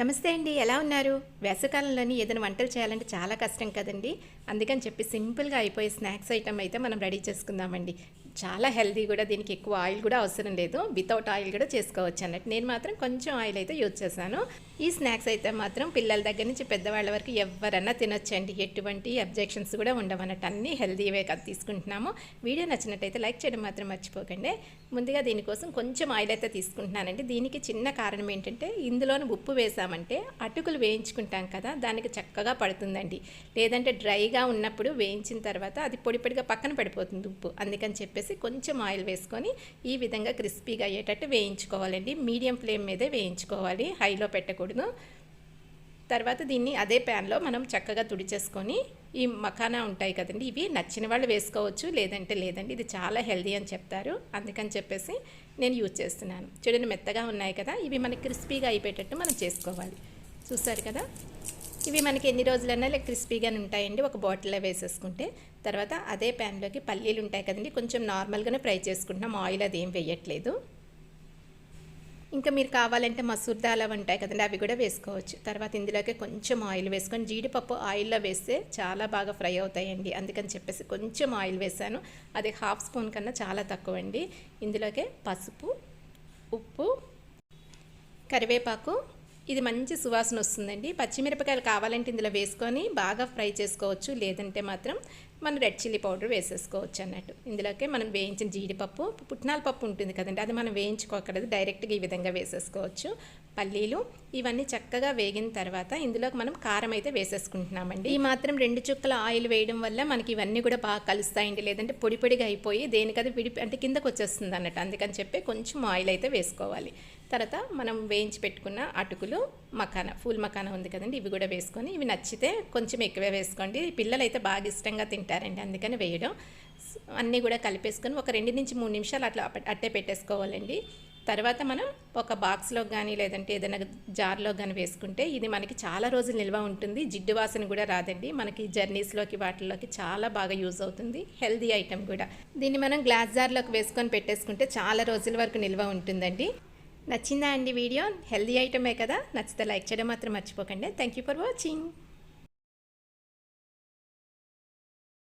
నమస్తే అండి ఎలా ఉన్నారు? వేసవకాలంలోని ఏదైనా వంటలు చేయాలంటే చాలా కష్టం కదండి. అందుకని చెప్పి సింపుల్గా అయిపోయే స్నాక్స్ ఐటమ్ అయితే మనం రెడీ చేసుకుందామండి. చాలా హెల్దీ కూడా దీనికి ఎక్కువ ఆయిల్ కూడా అవసరం లేదు. వితౌట్ ఆయిల్ కూడా చేసుకోవచ్చు అన్నట్టు. నేను మాత్రం కొంచెం ఆయిల్ అయితే యూజ్ చేశాను. ఈ స్నాక్స్ అయితే మాత్రం పిల్లల దగ్గర నుంచి పెద్దవాళ్ళ వరకు ఎవరన్నా తినొచ్చండి. ఎటువంటి అబ్జెక్షన్స్ కూడా ఉండవన్నట్టు అన్నీ హెల్దీవే కదా తీసుకుంటున్నాము. వీడియో నచ్చినట్టయితే లైక్ చేయడం మాత్రం మర్చిపోకండి. ముందుగా దీనికోసం కొంచెం ఆయిల్ అయితే తీసుకుంటున్నానండి. దీనికి చిన్న కారణం ఏంటంటే ఇందులోని ఉప్పు వేసాను. వేసామంటే అటుకులు వేయించుకుంటాం కదా దానికి చక్కగా పడుతుందండి. లేదంటే డ్రైగా ఉన్నప్పుడు వేయించిన తర్వాత అది పొడి పొడిగా పక్కన పడిపోతుంది ఉప్పు. అందుకని చెప్పేసి కొంచెం ఆయిల్ వేసుకొని ఈ విధంగా క్రిస్పీగా అయ్యేటట్టు వేయించుకోవాలండి. మీడియం ఫ్లేమ్ మీదే వేయించుకోవాలి. హైలో పెట్టకూడదు. తర్వాత దీన్ని అదే ప్యాన్లో మనం చక్కగా తుడిచేసుకొని ఈ మఖానా ఉంటాయి కదండి ఇవి నచ్చిన వాళ్ళు వేసుకోవచ్చు లేదంటే లేదండి ఇది చాలా హెల్దీ అని చెప్తారు. అందుకని చెప్పేసి నేను యూజ్ చేస్తున్నాను. చూడండి మెత్తగా ఉన్నాయి కదా ఇవి మనకి క్రిస్పీగా అయిపోయేటట్టు మనం చేసుకోవాలి. చూస్తారు కదా? ఇవి మనకి ఎన్ని రోజులైనా ఇలా క్రిస్పీగానే ఉంటాయండి ఒక బాటిల్లో వేసేసుకుంటే. తర్వాత అదే ప్యాన్లోకి పల్లీలు ఉంటాయి కదండి కొంచెం నార్మల్గానే ఫ్రై చేసుకుంటున్నాం ఆయిల్ అది ఏం వేయట్లేదు. ఇంకా మీరు కావాలంటే మసూర్ దాల్ అవి ఉంటాయి కదండి అవి కూడా వేసుకోవచ్చు. తర్వాత ఇందులోకి కొంచెం ఆయిల్ వేసుకొని జీడిపప్పు ఆయిల్లో వేస్తే చాలా బాగా ఫ్రై అవుతాయండి. అందుకని చెప్పేసి కొంచెం ఆయిల్ వేసాను. అది హాఫ్ స్పూన్ కన్నా చాలా తక్కువ అండి ఇందులోకే పసుపు ఉప్పు కరివేపాకు ఇది మంచి సువాసన వస్తుందండి. పచ్చిమిరపకాయలు కావాలంటే ఇందులో వేసుకొని బాగా ఫ్రై చేసుకోవచ్చు. లేదంటే మాత్రం మనం రెడ్ చిల్లీ పౌడర్ వేసేసుకోవచ్చు అన్నట్టు. ఇందులోకి మనం వేయించిన జీడిపప్పు పుట్నాల పప్పు ఉంటుంది కదండి అది మనం వేయించుకోకూడదు. డైరెక్ట్గా ఈ విధంగా వేసేసుకోవచ్చు. పల్లీలు ఇవన్నీ చక్కగా వేగిన తర్వాత ఇందులోకి మనం కారం అయితే వేసేసుకుంటున్నామండి. ఈ మాత్రం రెండు చుక్కల ఆయిల్ వేయడం వల్ల మనకి ఇవన్నీ కూడా బాగా కలుస్తాయండి. లేదంటే పొడి పొడిగా అయిపోయి దేనికది విడి అంటే కిందకు వచ్చేస్తుంది అన్నట్టు. అందుకని చెప్పి కొంచెం ఆయిల్ అయితే వేసుకోవాలి. తర్వాత మనం వేయించి పెట్టుకున్న అటుకులు మకానా ఫుల్ మకానా ఉంది కదండి ఇవి కూడా వేసుకొని ఇవి నచ్చితే కొంచెం ఎక్కువే వేసుకోండి. పిల్లలు అయితే బాగా ఇష్టంగా తింటారండి అందుకని వేయడం. అన్నీ కూడా కలిపేసుకొని ఒక రెండు నుంచి మూడు నిమిషాలు అట్లా అట్టే పెట్టేసుకోవాలండి. తర్వాత మనం ఒక బాక్స్లో కానీ లేదంటే ఏదైనా జార్లో కానీ వేసుకుంటే ఇది మనకి చాలా రోజులు నిల్వ ఉంటుంది. జిడ్డు వాసన కూడా రాదండి. మనకి జర్నీస్లోకి వాటిల్లోకి చాలా బాగా యూజ్ అవుతుంది. హెల్దీ ఐటెం కూడా. దీన్ని మనం గ్లాస్ జార్లోకి వేసుకొని పెట్టేసుకుంటే చాలా రోజుల వరకు నిల్వ ఉంటుందండి. నచ్చిందా అండి వీడియో? హెల్దీ ఐటమే కదా? నచ్చితే లైక్ చేయడం మాత్రం మర్చిపోకండి. Thank you for watching